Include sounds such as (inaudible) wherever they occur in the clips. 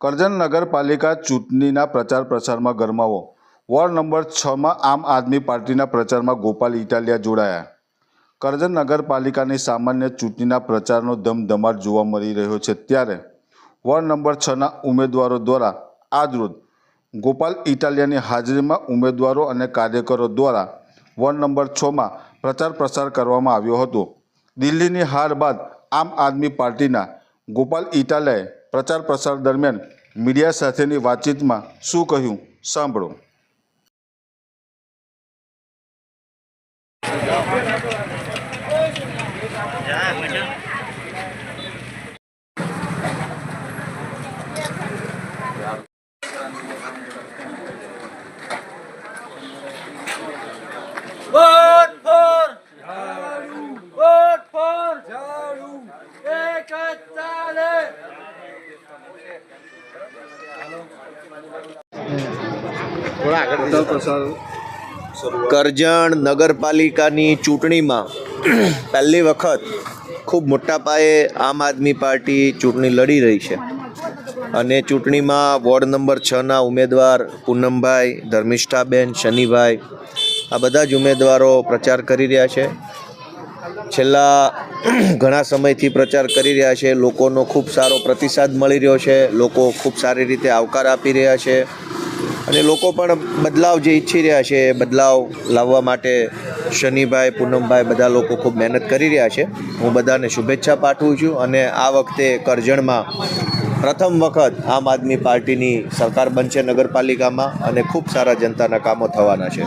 કરજણ નગરપાલિકા ચૂંટણીના પ્રચાર પ્રસારમાં ગરમાવો. વોર્ડ નંબર છમાં આમ આદમી પાર્ટીના પ્રચારમાં ગોપાલ ઇટાલિયા જોડાયા. કરજણ નગરપાલિકાની સામાન્ય ચૂંટણીના પ્રચારનો ધમધમાટ જોવા મળી રહ્યો છે ત્યારે. વોર્ડ નંબર છના ઉમેદવારો દ્વારા આજરોજ ગોપાલ ઇટાલિયાની હાજરીમાં ઉમેદવારો અને કાર્યકરો દ્વારા વોર્ડ નંબર છમાં પ્રચાર પ્રસાર કરવામાં આવ્યો હતો. દિલ્હીની હાર બાદ આમ આદમી પાર્ટીના ગોપાલ ઇટાલિયાએ પ્રચાર પ્રસાર દરમિયાન મીડિયા સાથેની વાતચીતમાં શું કહ્યું? સાંભળો. for ઝાડુ Vote for ઝાડુ એક જ ચાલે કરજણ નગરપાલિકાની ચૂંટણીમાં પહેલી વખત ખૂબ મોટા પાયે આમ આદમી પાર્ટી ચૂંટણી લડી રહી છે. અને ચૂંટણીમાં વોર્ડ નંબર છના ઉમેદવાર પૂનમભાઈ, ધર્મિષ્ઠાબેન, શનિભાઈ આ બધા જ ઉમેદવારો પ્રચાર કરી રહ્યા છે. છેલ્લા (clears throat) ઘણા સમયથી પ્રચાર કરી રહ્યા છે. લોકોનો ખૂબ સારો પ્રતિસાદ મળી રહ્યો છે. લોકો ખૂબ સારી રીતે આવકાર આપી રહ્યા છે. અને લોકો પણ બદલાવ જે ઈચ્છી રહ્યા છે એ બદલાવ લાવવા માટે શનિભાઈ, પૂનમભાઈ બધા લોકો ખૂબ મહેનત કરી રહ્યા છે. હું બધાને શુભેચ્છા પાઠવું છું અને આ વખતે કરજણમાં પ્રથમ વખત આમ આદમી પાર્ટીની સરકાર બનશે નગરપાલિકામાં અને ખૂબ સારા જનતાના કામો થવાના છે.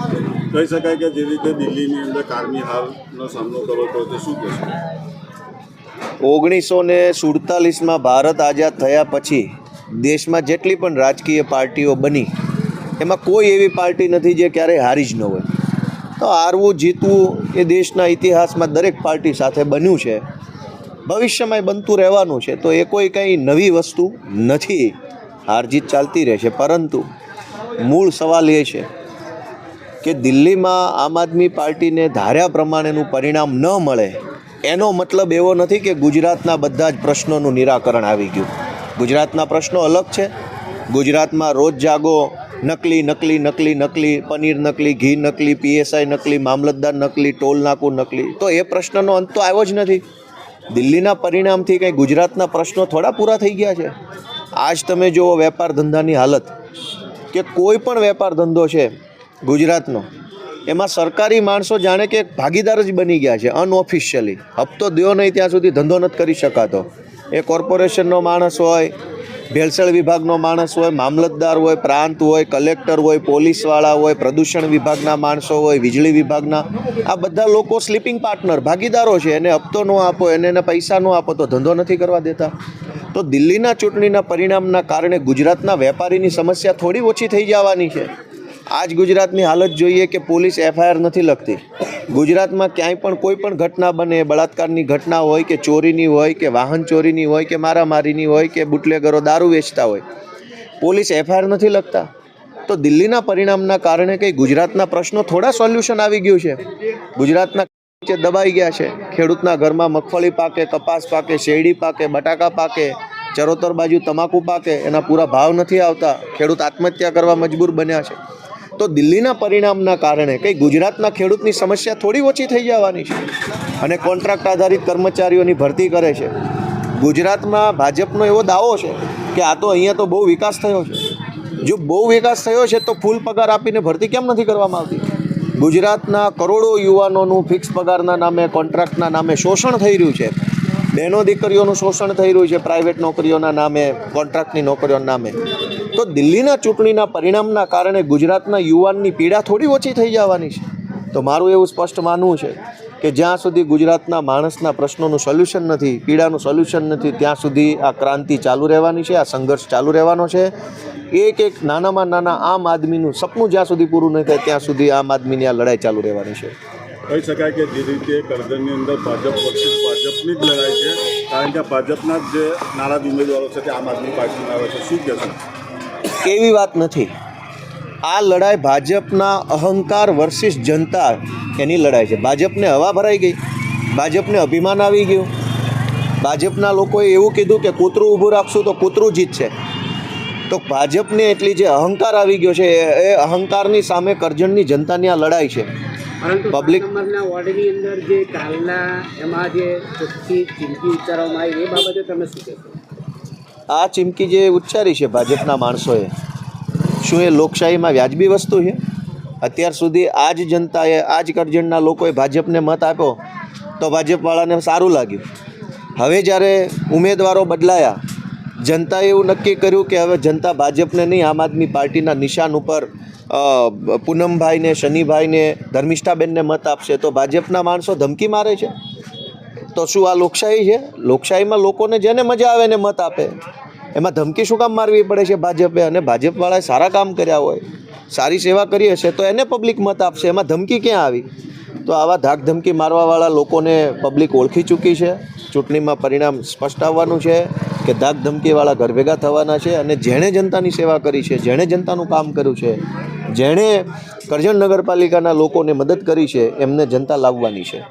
કહી શકાય કે જે રીતે દિલ્હીની અંદર કારમી હાલનો સામનો કરવો પડ્યો તે શું કહેશો ઓગણીસો ને સુડતાલીસમાં ભારત આઝાદ થયા પછી દેશમાં જેટલી પણ રાજકીય પાર્ટીઓ બની એમાં કોઈ એવી પાર્ટી નથી જે ક્યારેય હારી જ ન હોય. તો હારવું જીતવું એ દેશના ઇતિહાસમાં દરેક પાર્ટી સાથે બન્યું છે. ભવિષ્યમાં બનતું રહેવાનું છે, તો એ કોઈ કંઈ નવી વસ્તુ નથી. હાર જીત ચાલતી રહેશે, પરંતુ મૂળ સવાલ એ છે કે દિલ્હીમાં આમ આદમી પાર્ટીને ધાર્યા પ્રમાણેનું પરિણામ ન મળે, એનો મતલબ એવો નથી કે ગુજરાતના બધા જ પ્રશ્નોનું નિરાકરણ આવી ગયું. ગુજરાતના પ્રશ્નો અલગ છે. ગુજરાતમાં રોજ જાગો, નકલી નકલી નકલી નકલી, પનીર નકલી, ઘી નકલી, પીએસઆઈ નકલી, મામલતદાર નકલી, ટોલ નાકું નકલી, તો એ પ્રશ્નનો અંત તો આવ્યો જ નથી. દિલ્હીના પરિણામથી કંઈ ગુજરાતના પ્રશ્નો થોડા પૂરા થઈ ગયા છે? આજ તમે જુઓ વેપાર ધંધાની હાલત, કે કોઈ પણ વેપાર ધંધો છે ગુજરાતનો, એમાં સરકારી માણસો જાણે કે એક ભાગીદાર જ બની ગયા છે અનઓફિશિયલી હપ્તો દો નહીં ત્યાં સુધી ધંધો નથી કરી શકાતો. એ કોર્પોરેશનનો માણસ હોય ભેળસેળ વિભાગનો માણસ હોય, મામલતદાર હોય, પ્રાંત હોય, કલેક્ટર હોય, પોલીસવાળા હોય, પ્રદૂષણ વિભાગના માણસો હોય, વીજળી વિભાગના, આ બધા લોકો સ્લીપિંગ પાર્ટનર ભાગીદારો છે. એને હપ્તો ન આપો, એને એને પૈસા ન આપો, તો ધંધો નથી કરવા દેતા. તો દિલ્હીના ચૂંટણીના પરિણામના કારણે ગુજરાતના વેપારીની સમસ્યા થોડી ઓછી થઈ જવાની છે. આજ ગુજરાતની હાલત જોઈએ કે પોલીસ એફઆઈઆર નથી લખતી. ગુજરાતમાં ક્યાંય પણ કોઈ પણ ઘટના બને, બળાત્કારની ઘટના હોય કે ચોરીની હોય કે વાહન ચોરીની હોય કે મારામારીની હોય કે બુટલેગરો દારૂ વેચતા હોય, પોલીસ એફઆઈઆર નથી લખતા. તો દિલ્હીના પરિણામના કારણે કંઈ ગુજરાતના પ્રશ્નો થોડા સોલ્યુશન આવી ગયું છે? ગુજરાતના નીચે દબાઈ ગયા છે. ખેડૂતના ઘરમાં મગફળી પાકે, કપાસ પાકે, શેરડી પાકે, બટાકા પાકે, ચરોતર બાજુ તમાકુ પાકે, એના પૂરા ભાવ નથી આવતા. ખેડૂત આત્મહત્યા કરવા મજબૂર બન્યા છે. તો દિલ્હીના પરિણામના કારણે કંઈ ગુજરાતના ખેડૂતની સમસ્યા થોડી ઓછી થઈ જવાની છે. અને કોન્ટ્રાક્ટ આધારિત કર્મચારીઓની ભરતી કરે છે. ગુજરાતમાં ભાજપનો એવો દાવો છે કે આ તો અહીંયા તો બહુ વિકાસ થયો છે. જો બહુ વિકાસ થયો છે તો ફૂલ પગાર આપીને ભરતી કેમ નથી કરવામાં આવતી? ગુજરાતના કરોડો યુવાનોનું ફિક્સ પગારના નામે કોન્ટ્રાક્ટના નામે શોષણ થઈ રહ્યું છે. બહેનો દીકરીઓનું શોષણ થઈ રહ્યું છે પ્રાઇવેટ નોકરીઓના નામે, કોન્ટ્રાક્ટની નોકરીઓના નામે. તો દિલ્હીના ચૂંટણીના પરિણામના કારણે ગુજરાતના યુવાનની પીડા થોડી ઓછી થઈ જવાની છે. તો મારું એવું સ્પષ્ટ માનવું છે કે જ્યાં સુધી ગુજરાતના માણસના પ્રશ્નોનું સોલ્યુશન નથી, પીડાનું સોલ્યુશન નથી, ત્યાં સુધી આ ક્રાંતિ ચાલુ રહેવાની છે, આ સંઘર્ષ ચાલુ રહેવાનો છે. એક એક નાનામાં નાના આમ આદમીનું સપનું જ્યાં સુધી પૂરું નહીં થાય, ત્યાં સુધી આમ આદમીની આ લડાઈ ચાલુ રહેવાની છે. કહી શકાય કે જે રીતે કરજણની અંદર ભાજપ વર્સિસ ભાજપની જ લડાઈ છે. કારણ કે ભાજપના જે નારાજ ઉમેદવારો છે તે આમ આદમી પાર્ટીના આવે છે. શું કહેશો? એવી વાત નથી. આ લડાઈ ભાજપના અહંકાર વર્સિસ જનતા એની લડાઈ છે. ભાજપને હવા ભરાઈ ગઈ. ભાજપને અભિમાન આવી ગયું. ભાજપના લોકોએ એવું કીધું કે કૂતરું ઊભું રાખશું તો કૂતરું જીતશે. તો ભાજપને એટલી જે અહંકાર આવી ગયો છે, એ અહંકારની સામે કરજણની જનતાની આ લડાઈ છે. Public- વોર્ડની અંદર જે કાલના એમાં જે ચીમકી ઉચ્ચારવામાં આવી એ બાબતે તમે શું કહેશો? આ ચીમકી જે ઉચ્ચારી છે ભાજપના માણસોએ શું એ લોકશાહીમાં વ્યાજબી વસ્તુ છે? અત્યાર સુધી આ જ જનતાએ આ જ કરજણના લોકોએ ભાજપને મત આપ્યો તો ભાજપવાળાને સારું લાગ્યું. હવે જ્યારે ઉમેદવારો બદલાયા જનતાએ એવું નક્કી કર્યું કે હવે જનતા ભાજપને નહીં આમ આદમી પાર્ટીના નિશાન ઉપર પૂનમભાઈને, શનિભાઈને, ધર્મિષ્ઠાબેનને મત આપશે તો ભાજપના માણસો ધમકી મારે છે? તો શું આ લોકશાહી છે? લોકશાહીમાં લોકોને જેને મજા આવે એને મત આપે. એમાં ધમકી શું કામ મારવી પડે છે ભાજપે? અને ભાજપવાળાએ સારા કામ કર્યા હોય, સારી સેવા કરી હશે તો એને પબ્લિક મત આપશે. એમાં ધમકી ક્યાં આવી? તો આવા ધાક ધમકી મારવાવાળા લોકોને પબ્લિક ઓળખી ચૂકી છે. ચૂંટણીમાં પરિણામ સ્પષ્ટ આવવાનું છે કે ધાક ધમકીવાળા ઘર ભેગા થવાના છે અને જેણે જનતાની સેવા કરી છે, જેણે જનતાનું કામ કર્યું છે જેણે કરજણ નગરપાલિકાના લોકોને મદદ કરી છે એમને જનતા લાવવાની છે.